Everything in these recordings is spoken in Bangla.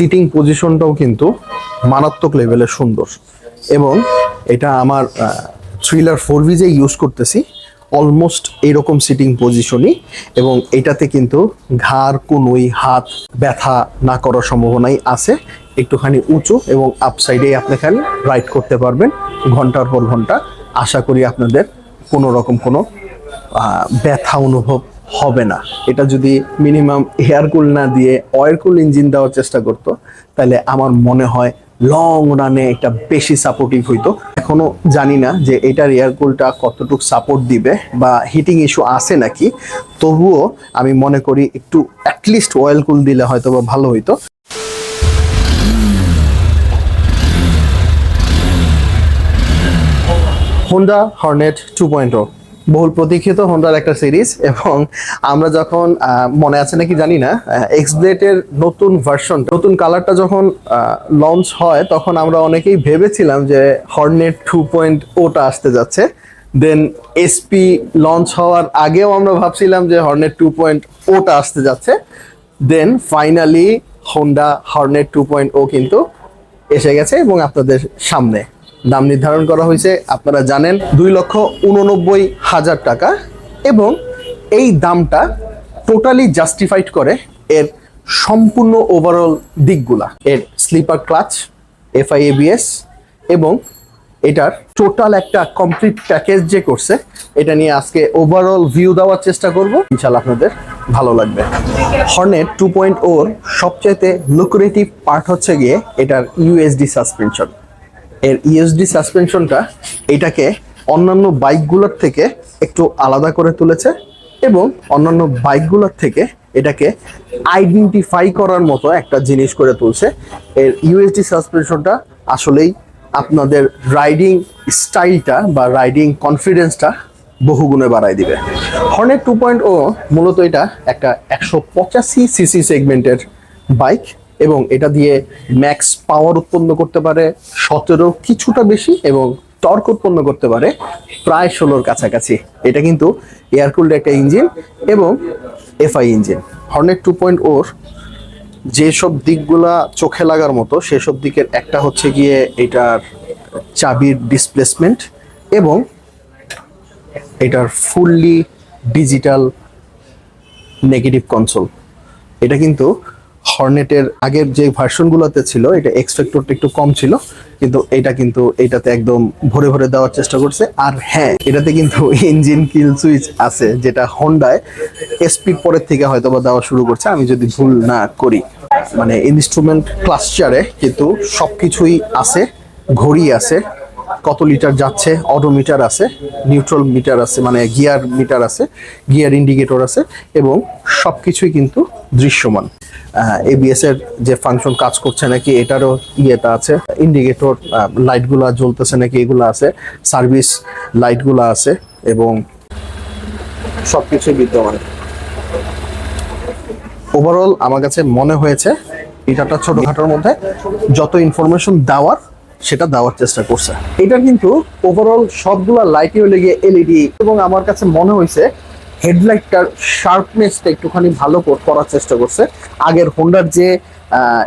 সিটিং পজিশনটাও কিন্তু মারাত্মক লেভেলের সুন্দর। এবং এটা আমার থ্রিলার ফোর ভিজে ইউজ করতেছি অলমোস্ট এরকম সিটিং পজিশনই এবং এটাতে কিন্তু ঘাড়, কুনুই, হাত ব্যথা না করার সম্ভাবনাই আছে। একটুখানি উঁচু এবং আপসাইডে আপনি খালি রাইড করতে পারবেন ঘণ্টার পর ঘণ্টা। আশা করি আপনাদের কোনো রকম কোনো ব্যথা অনুভব হবে না। এটা যদি মিনিমাম এয়ার কুল না দিয়ে অয়ের কুল ইঞ্জিন দেওয়ার চেষ্টা করতো, তাহলে আমার মনে হয় লং রানে একটা বেশি সাপোর্টিভ হইতো। এখনও জানি না যে এটার এয়ার কুলটা কতটুকু সাপোর্ট দিবে বা হিটিং ইস্যু আছে নাকি। তবুও আমি মনে করি একটু অ্যাটলিস্ট অয়েল কুল দিলে হয়তো বা ভালো হইতো। হোন্ডা হর্নেট টু পয়েন্ট বহুল প্রতীক্ষিত হোন্ডার একটা সিরিজ এবং আমরা যখন মনে আছে নাকি জানি না এক্স ব্লেডের নতুন ভার্সন নতুন কালারটা যখন লঞ্চ হয়, তখন আমরা অনেকেই ভেবেছিলাম যে হর্নেট টু পয়েন্ট ওটা আসতে যাচ্ছে। দেন এসপি লঞ্চ হওয়ার আগেও আমরা ভাবছিলাম যে হর্নেট টু পয়েন্ট ওটা আসতে যাচ্ছে। Then finally Honda Hornet two point o কিন্তু এসে গেছে এবং আপনাদের সামনে। দাম নির্ধারণ করা হয়েছে, আপনারা জানেন, দুই লক্ষ উননব্বই হাজার টাকা এবং এই দামটা টোটালি জাস্টিফাইড করে এর সম্পূর্ণ ওভারঅল দিকগুলা। এর স্লিপার ক্লাচ এফআইএবিএস এবং এটার টোটাল একটা কমপ্লিট প্যাকেজ যে করছে, এটা নিয়ে আজকে ওভারঅল ভিউ দেওয়ার চেষ্টা করব। ইনশাল্লাহ আপনাদের ভালো লাগবে। হর্নেট টু পয়েন্ট ওর সবচাইতে লুক্রেটিভ পার্ট হচ্ছে গিয়ে এটার ইউএসডি সাসপেনশন এর ইউএসডি সাসপেনশনটা এটাকে অন্যান্য বাইকগুলোর থেকে একটু আলাদা করে তুলেছে এবং অন্যান্য বাইকগুলোর থেকে এটাকে আইডেন্টিফাই করার মতো একটা জিনিস করে তুলছে। এর ইউএসডি সাসপেনশনটা আসলেই আপনাদের রাইডিং স্টাইলটা বা রাইডিং কনফিডেন্সটা বহুগুণে বাড়ায় দিবে। হর্নেট টু পয়েন্ট ও মূলত এটা একটা একশো পঁচাশি সিসি সেগমেন্টের বাইক এবং এটা দিয়ে ম্যাক্স পাওয়ার উৎপন্ন করতে পারে সতেরো কিছুটা বেশি এবং টর্ক উৎপন্ন করতে পারে প্রায় ষোলোর কাছাকাছি। এটা কিন্তু এয়ারকুল্ড একটা ইঞ্জিন এবং FI engine Hornet two point ওর যেসব দিকগুলা চোখে লাগার মতো, সেসব দিকের একটা হচ্ছে গিয়ে এটার চাবির ডিসপ্লেসমেন্ট এবং এটার ফুললি ডিজিটাল নেগেটিভ কনসোল এটা কিন্তু হর্নেটের আগের যে ভার্সনগুলোতে ছিল, এটা এক্সপেক্টরটা একটু কম ছিল, কিন্তু এটা কিন্তু এটাতে একদম ভরে ভরে দেওয়ার চেষ্টা করছে। আর হ্যাঁ এটাতে কিন্তু ইঞ্জিন কিল সুইচ আছে, যেটা হন্ডায় স্পিড পরের থেকে হয়তো বা দেওয়া শুরু করছে। আমি যদি ভুল না করি মানে ইনস্ট্রুমেন্ট ক্লাসচারে কিন্তু সবকিছুই আছে, ঘড়ি আছে, কত লিটার যাচ্ছে অডোমিটার আছে নিউট্রাল মিটার আছে মানে গিয়ার মিটার আছে গিয়ার ইন্ডিকেটর আছে, এবং সব কিছুই কিন্তু দৃশ্যমান। এবিএস এর যে ফাংশন কাজ করছে নাকি এটারও ইয়েটা আছে। ইন্ডিকেটর লাইটগুলো জ্বলতেছে নাকি এগুলো আছে। সার্ভিস লাইটগুলো আছে এবং সব কিছুই বিদ্যমান। ওভারঅল আমার কাছে মনে হয়েছে এটাটা ছোটখাটোর মধ্যে যত ইনফরমেশন দেওয়ার সেটা দেওয়ার চেষ্টা করছে। এটা কিন্তু ওভারঅল সবগুলা লাইটই হলে গিয়ে এলইডি এবং আমার কাছে মনে হয়েছে হেডলাইটটার শার্পনেসটা একটুখানি ভালো কর- করার চেষ্টা করছে। আগের হোন্ডার যে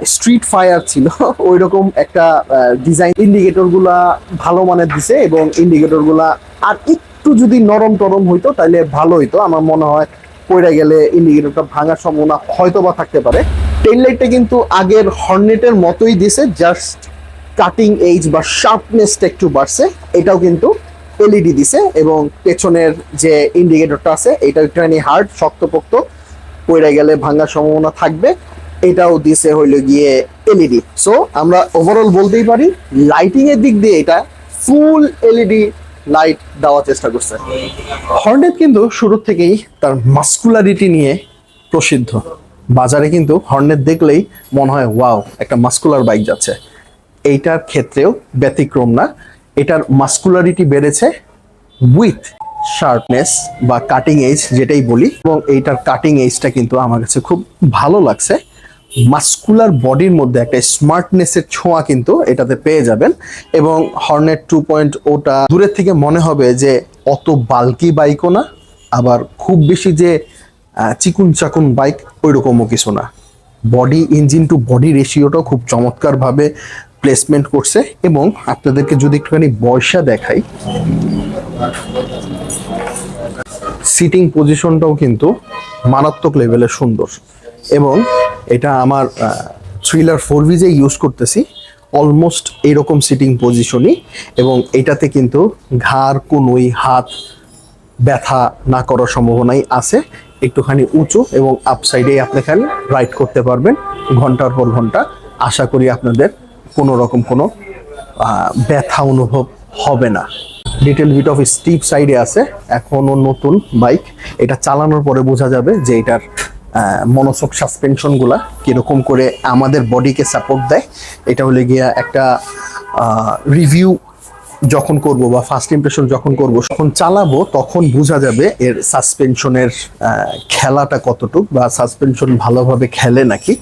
স্ট্রিট ফায়ার ছিল ওই রকম একটা ডিজাইন ইন্ডিকেটরগুলা ভালো মানের দিছে এবং ইন্ডিকেটরগুলা আর একটু যদি নরম টরম হইতো তাহলে ভালো হইতো। আমার মনে হয় পড়ে গেলে ইন্ডিকেটরটা ভাঙার সম্ভাবনা হয়তো বা থাকতে পারে। টেল লাইটটা কিন্তু আগের হর্নেটের মতোই দিছে জাস্ট কাটিং এইজ বা শার্পনেসটা একটু বাড়ছে। এটাও কিন্তু এলইডি দিছে এবং পেছনের যে ইন্ডিকেটরটা আছে, এটা একটুখানি হার্ড শক্তপোক্ত, পড়ে গেলে ভাঙার সম্ভাবনা থাকবে। এটাও দিছে হইল গিয়ে এলইডি। সো আমরা ওভারঅল বলতেই পারি লাইটিং এর দিক দিয়ে এটা ফুল এলইডি লাইট দেওয়ার চেষ্টা করছে। হর্নেট কিন্তু শুরু থেকেই তার মাস্কুলারিটি নিয়ে প্রসিদ্ধ। বাজারে কিন্তু হর্নেট দেখলেই মনে হয় ওয়াও একটা মাস্কুলার বাইক যাচ্ছে। এইটার ক্ষেত্রেও ব্যতিক্রম না। এটার মাস্কুলারিটি বেড়েছে উইথ শার্পনেস বা কাটিং এজ যেটাই বলি, এবং এইটার কাটিং এজটা কিন্তু আমার কাছে খুব ভালো লাগছে। মাস্কুলার বডির মধ্যে একটা স্মার্টনেসের ছোঁয়া কিন্তু এটাতে পেয়ে যাবেন, এবং হর্নেট টু পয়েন্ট ওটা দূরের থেকে মনে হবে যে অত বাল্কি বাইকও না, আবার খুব বেশি যে চিকুন চাকুন বাইক ওই রকমও কিছু না। বডি ইঞ্জিন টু বডি রেশিওটাও খুব চমৎকারভাবে প্লেসমেন্ট করছে এবং আপনাদেরকে যদি একটুখানি বয়সা দেখাই সিটিং পজিশনটাও কিন্তু মারাত্মক লেভেলের সুন্দর এবং এটা আমার থ্রিলার ফোর ভিজে ইউজ করতেছি অলমোস্ট এরকম সিটিং পজিশনই এবং এটাতে কিন্তু ঘাড়, কুনুই, হাত ব্যথা না করার সম্ভাবনাই আছে। একটুখানি উঁচু এবং আপসাইডে আপনি খালি রাইড করতে পারবেন, ঘণ্টার পর ঘণ্টা। আশা করি আপনাদের কোনো রকম কোনো ব্যথা অনুভব হবে না। ডিটেল বিট অফ স্টিপ সাইডে আছে, এখনও নতুন বাইক এটা চালানোর পরে বোঝা যাবে যে এটার মনোসক সাসপেনশনগুলা কীরকম করে আমাদের বডিকে সাপোর্ট দেয়। এটা হলে গিয়া একটা রিভিউ যখন করব বা ফার্স্ট ইমপ্রেশন যখন করব, যখন চালাবো, তখন বোঝা যাবে এর সাসপেনশনের খেলাটা কতটুক বা সাসপেনশন ভালোভাবে খেলে নাকি।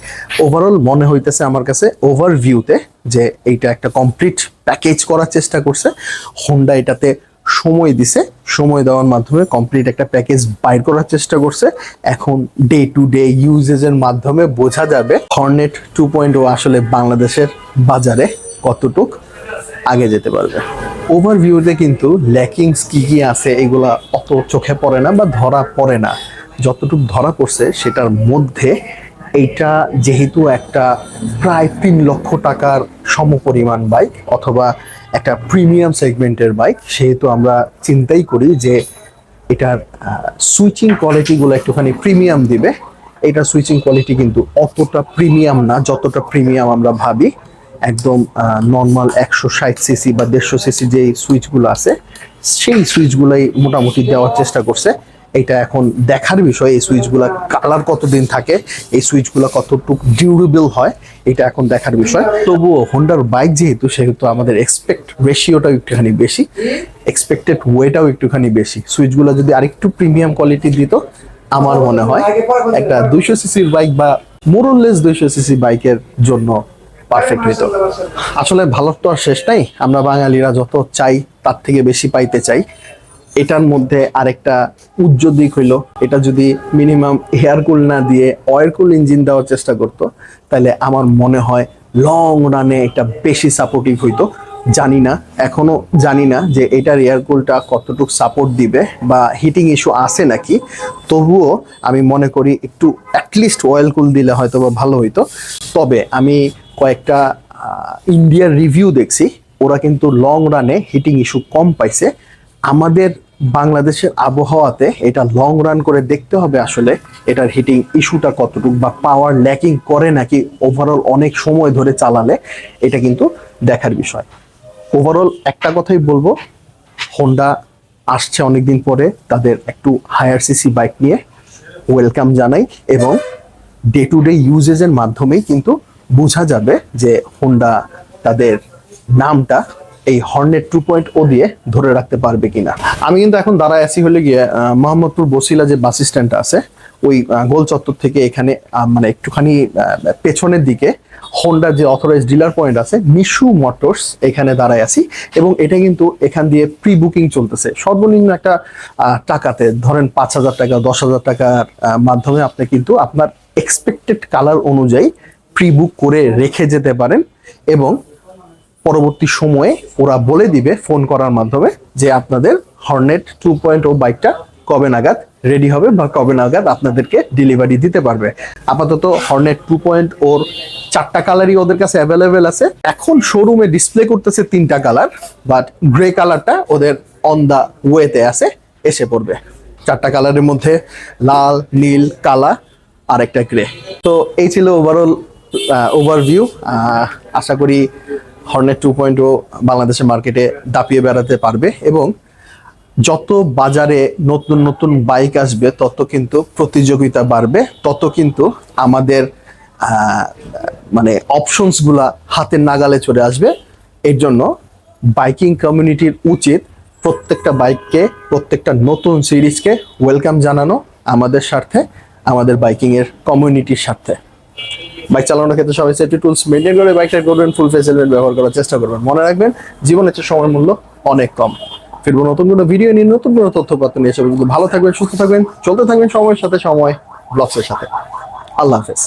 ওভারঅল মনে হইতেছে আমার কাছে ওভারভিউতে যে এইটা একটা কমপ্লিট প্যাকেজ করার চেষ্টা করছে। হোন্ডা এটাতে সময় দিছে, সময় দেওয়ার মাধ্যমে কমপ্লিট একটা প্যাকেজ বাইর করার চেষ্টা করছে। এখন ডে টু ডে ইউজেজের মাধ্যমে বোঝা যাবে। হর্নেট টু পয়েন্ট ও আসলে বাংলাদেশের বাজারে কতটুক আগে যেতে পারবে। ওভারভিউতে কিন্তু ল্যাকিংস কী কী আছে এগুলা অত চোখে পড়ে না বা ধরা পড়ে না। যতটুকু ধরা পড়ছে সেটার মধ্যে এইটা যেহেতু একটা প্রায় তিন লক্ষ টাকার সমপরিমাণ বাইক অথবা একটা প্রিমিয়াম সেগমেন্টের বাইক সেহেতু আমরা চিন্তাই করি যে এটার সুইচিং কোয়ালিটিগুলো একটুখানি প্রিমিয়াম দিবে। এটা সুইচিং কোয়ালিটি কিন্তু অতটা প্রিমিয়াম না, যতটা প্রিমিয়াম আমরা ভাবি। একদম নর্মাল একশো ষাট সিসি বা দেড়শো সিসি যে সুইচগুলো আছে, সেই সুইচগুলোই মোটামুটি দেওয়ার চেষ্টা করছে। এটা এখন দেখার বিষয়, এই সুইচগুলো কালার কতদিন থাকে, এই সুইচগুলো কতটুকু ডিউরেবল হয়, এটা এখন দেখার বিষয়। তবুও হোন্ডার বাইক যেহেতু, সেহেতু আমাদের এক্সপেক্ট রেশিওটাও একটুখানি বেশি এক্সপেক্টেড ওয়েটাও একটুখানি বেশি। সুইচগুলো যদি আরেকটু প্রিমিয়াম কোয়ালিটি দিত, আমার মনে হয় একটা দুইশো সিসির বাইক বা মোরললেস দুইশো সিসি বাইকের জন্য পারফেক্ট হইতো। আসলে ভালো তো আর শেষ নাই। আমরা বাঙালিরা যত চাই, তার থেকে বেশি পাইতে চাই। এটার মধ্যে আরেকটা উজ্জ্বল দিক হইল, এটা যদি মিনিমাম এয়ার কুল না দিয়ে অয়ের কুল ইঞ্জিন দেওয়ার চেষ্টা করতো, তাহলে আমার মনে হয় লং রানে এটা বেশি সাপোর্টিভ হইতো। জানি না, এখনও জানি না যে এটার এয়ার কুলটা কতটুকু সাপোর্ট দিবে বা হিটিং ইস্যু আছে নাকি। তবুও আমি মনে করি একটু অ্যাটলিস্ট অয়েল কুল দিলে হয়তো বা ভালো হইতো। তবে আমি কয়েকটা ইন্ডিয়ার রিভিউ দেখছি। ওরা কিন্তু লং রানে হিটিং ইস্যু কম পাইছে। আমাদের বাংলাদেশের আবহাওয়াতে এটা লং রান করে দেখতে হবে আসলে এটার হিটিং ইস্যুটা কতটুকু বা পাওয়ার ল্যাকিং করে নাকি ওভারঅল অনেক সময় ধরে চালালে, এটা কিন্তু দেখার বিষয়। ওভারঅল একটা কথাই বলব হোন্ডা আসছে অনেকদিন পরে, তাদের একটু হায়ার সিসি বাইক নিয়ে ওয়েলকাম জানাই এবং ডে টু ডে ইউজেজের মাধ্যমেই কিন্তু বোঝা যাবে যে হোন্ডা তাদের নামটা এই হর্নেট টু পয়েন্ট ও দিয়ে ধরে রাখতে পারবে কিনা। আমি কিন্তু এখন দাঁড়ায় আছি হলে গিয়ে মোহাম্মদপুর বসিলা যে বাস স্ট্যান্ডটা আছে, ওই গোল চত্বর থেকে এখানে মানে একটুখানি পেছনের দিকে হোন্ডা যে অথরাইজ ডিলার পয়েন্ট আছে মিশু মোটরস এখানে দাঁড়ায় আছি এবং এটা কিন্তু এখান দিয়ে প্রি বুকিং চলতেছে। সর্বনিম্ন একটা টাকাতে, ধরেন পাঁচ হাজার টাকা, দশ হাজার টাকার মাধ্যমে আপনি কিন্তু আপনার এক্সপেক্টেড কালার অনুযায়ী প্রি বুক করে রেখে যেতে পারেন এবং পরবর্তী সময়ে ওরা বলে দিবে ফোন করার মাধ্যমে যে আপনাদের হর্নেট টু পয়েন্ট ও বাইকটা কবে নাগাদ রেডি হবে বা কবে নাগাদ আপনাদেরকে ডেলিভারি দিতে পারবে। আপাতত হর্নেট টু পয়েন্ট ওর চারটা কালারই ওদের কাছে অ্যাভেলেবেল আছে। এখন শোরুমে ডিসপ্লে করতেছে তিনটা কালার বাট গ্রে কালারটা ওদের অন দা ওয়েতে আছে, এসে পড়বে। চারটা কালারের মধ্যে লাল, নীল, কালা আর একটা গ্রে তো এই ছিল ওভারঅল ওভারভিউ আশা করি হর্নেট টু পয়েন্ট বাংলাদেশের মার্কেটে দাপিয়ে বেড়াতে পারবে এবং যত বাজারে নতুন নতুন বাইক আসবে, তত কিন্তু প্রতিযোগিতা বাড়বে, তত কিন্তু আমাদের মানে অপশনসগুলা হাতের নাগালে চলে আসবে। এর জন্য বাইকিং কমিউনিটির উচিত প্রত্যেকটা বাইককে প্রত্যেকটা নতুন সিরিজকে ওয়েলকাম জানানো আমাদের স্বার্থে, আমাদের বাইকিংয়ের কমিউনিটির স্বার্থে। বাইক চালানোর ক্ষেত্রে সবাই সেফটি টুলস মেনটেন করে বাইকটা করবেন ফুল ফেস হেলমেট ব্যবহার করার চেষ্টা করবেন। মনে রাখবেন জীবনের সময় মূল্য অনেক কম। ফিরবো নতুন কোনো ভিডিও নিয়ে, নতুন কোনো তথ্যপত্র নিয়ে। পর্যন্ত ভালো থাকবেন, সুস্থ থাকবেন, চলতে থাকবেন সময়ের সাথে সময় ব্লগসের সাথে। আল্লাহ হাফেজ।